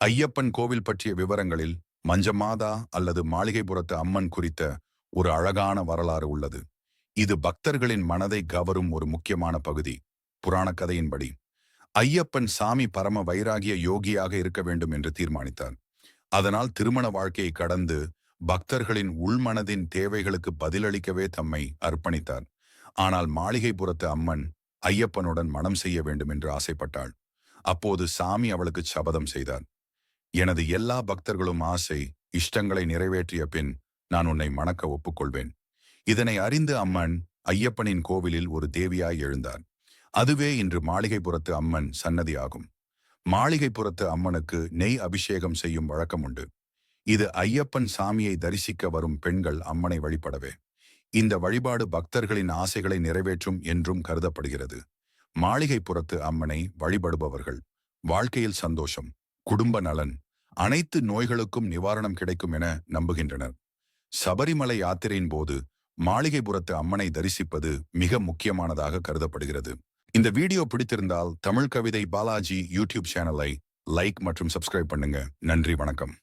ஐயப்பன் கோவில் பற்றிய விவரங்களில் மஞ்சமாதா அல்லது மாளிகைபுரத்து அம்மன் குறித்த ஒரு அழகான வரலாறு உள்ளது. இது பக்தர்களின் மனதை கவரும் ஒரு முக்கியமான பகுதி. புராண கதையின்படி ஐயப்பன் சாமி பரம வைராகிய யோகியாக இருக்க வேண்டும் என்று தீர்மானித்தார். அதனால் திருமண வாழ்க்கையை கடந்து பக்தர்களின் உள்மனதின் தேவைகளுக்கு பதிலளிக்கவே தம்மை அர்ப்பணித்தார். ஆனால் மாளிகைபுரத்து அம்மன் ஐயப்பனுடன் மனம் செய்ய வேண்டும் என்று ஆசைப்பட்டாள். அப்போது சாமி அவளுக்கு சபதம் செய்தார். எனது எல்லா பக்தர்களும் ஆசை இஷ்டங்களை நிறைவேற்றிய பின் நான் உன்னை மணக்க ஒப்புக்கொள்வேன். இதனை அறிந்து அம்மன் ஐயப்பனின் கோவிலில் ஒரு தேவியாய் எழுந்தார். அதுவே இன்று மாளிகைப்புறத்து அம்மன் சன்னதி ஆகும் மாளிகைப்புறத்து அம்மனுக்கு நெய் அபிஷேகம் செய்யும் வழக்கம் உண்டு. இது ஐயப்பன் சாமியை தரிசிக்க வரும் பெண்கள் அம்மனை வழிபடவே. இந்த வழிபாடு பக்தர்களின் ஆசைகளை நிறைவேற்றும் என்றும் கருதப்படுகிறது. மாளிகைப்புறத்து அம்மனை வழிபடுபவர்கள் வாழ்க்கையில் சந்தோஷம் குடும்ப நலன் அனைத்து நோய்களுக்கும் நிவாரணம் கிடைக்கும் என நம்புகின்றனர். சபரிமலை யாத்திரையின் போது மாளிகைபுரத்து அம்மனை தரிசிப்பது மிக முக்கியமானதாக கருதப்படுகிறது. இந்த வீடியோ பிடித்திருந்தால் தமிழ் கவிதை பாலாஜி யூடியூப் சேனலை லைக் மற்றும் சப்ஸ்கிரைப் பண்ணுங்க. நன்றி வணக்கம்.